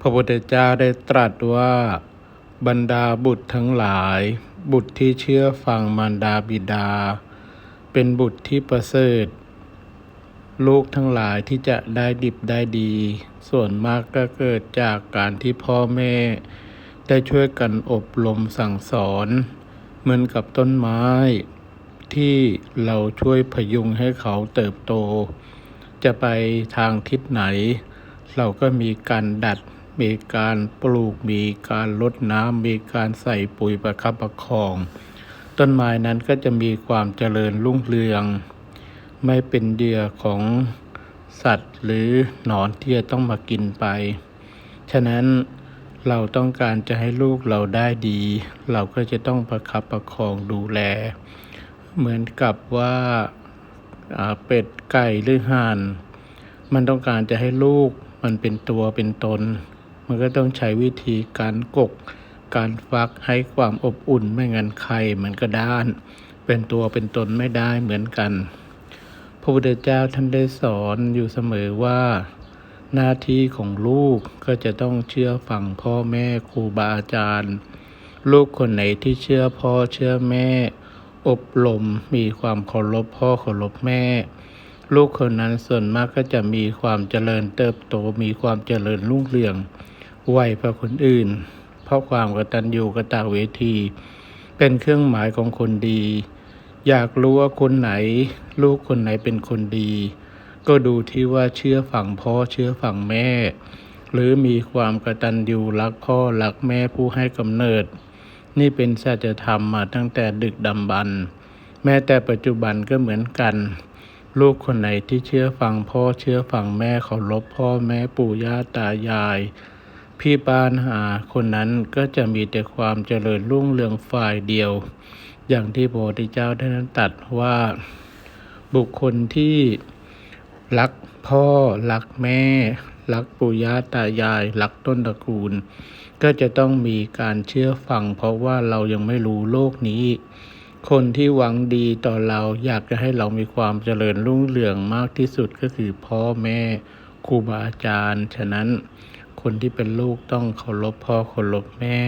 พระพุทธเจ้าได้ตรัสว่า บรรดาบุตรทั้งหลาย บุตรที่เชื่อฟังมารดาบิดา เป็นบุตรที่ประเสริฐ ลูกทั้งหลายที่จะได้ดิบได้ดี ส่วนมากก็เกิดจากการที่พ่อแม่ ได้ช่วยกันอบรมสั่งสอน เหมือนกับต้นไม้ ที่เราช่วยพยุงให้เขาเติบโต จะไปทางทิศไหน เราก็มีการดัด มีการปลูก มีการลดน้ำมีการใส่ปุ๋ยประคับประคอง ต้นไม้นั้นก็จะมีความเจริญรุ่งเรือง ไม่เป็นเหยื่อของสัตว์หรือหนอนที่จะต้องมากินไป ฉะนั้นเราต้องการจะให้ลูกเราได้ดี เราก็จะต้องประคับประคองดูแล เหมือนกับว่าเป็ดไก่หรือห่าน มันต้องการจะให้ลูกมันเป็นตัวเป็นตน มันก็ต้องใช้วิธีการกก การฟักให้ความอบอุ่นไม่งั้นไข่มันก็ด้าน เป็นตัวเป็นตนไม่ได้เหมือนกัน พระพุทธเจ้าท่านได้สอนอยู่เสมอว่า หน้าที่ของลูกก็จะต้องเชื่อฟังพ่อแม่ครูบาอาจารย์ ลูกคนไหนที่เชื่อพ่อเชื่อแม่ อบรมมีความเคารพพ่อเคารพแม่ลูกคนนั้นส่วนมากก็จะมีความเจริญเติบโตมีความเจริญรุ่งเรือง ไวกว่าคนอื่น เพราะความกตัญญูกตเวที เป็นเครื่องหมายของคนดี อยากรู้ว่าคนไหน ลูกคนไหนเป็นคนดี ก็ดูที่ว่าเชื่อฝั่งพ่อเชื่อฝั่งแม่ หรือมีความกตัญญูรักพ่อรักแม่ผู้ให้กำเนิด นี่เป็นสัจธรรมมาตั้งแต่ดึกดำบรรพ์แม้แต่ปัจจุบันก็เหมือนกันลูกคนไหนที่เชื่อฟังพ่อเชื่อฟังแม่เคารพพ่อแม่ปู่ย่าตายาย พี่ปานหาคนนั้นก็จะมีแต่ความเจริญรุ่งเรืองฝ่ายเดียว อย่างที่พระพุทธเจ้าได้นั้นตัดว่าบุคคลที่รักพ่อรักแม่ รักปู่ย่าตายาย รักต้นตระกูล ก็จะต้องมีการเชื่อฟัง เพราะว่าเรายังไม่รู้โลกนี้ คนที่หวังดีต่อเราอยากจะให้เรามีความเจริญรุ่งเรืองมากที่สุดก็คือพ่อแม่ครูบาอาจารย์ ฉะนั้น คนที่เป็นลูกต้องเคารพพ่อเคารพแม่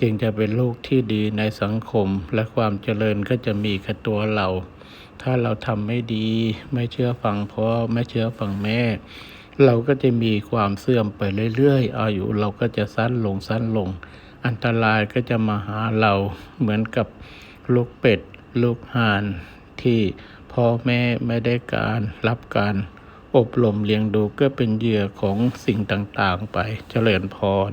จึงจะเป็นลูกที่ดีในสังคมและความเจริญก็จะมีกับตัวเรา ถ้าเราทำไม่ดี ไม่เชื่อฟังพ่อไม่เชื่อฟังแม่ เราก็จะมีความเสื่อมไปเรื่อยๆ อายุเราก็จะสั้นลงสั้นลง อันตรายก็จะมาหาเราเหมือนกับลูกเป็ด ลูกห่านที่พ่อแม่ไม่ได้การรับการ อบรมเลี้ยงดูก็เป็นเหยื่อของสิ่งต่างๆไปเจริญพร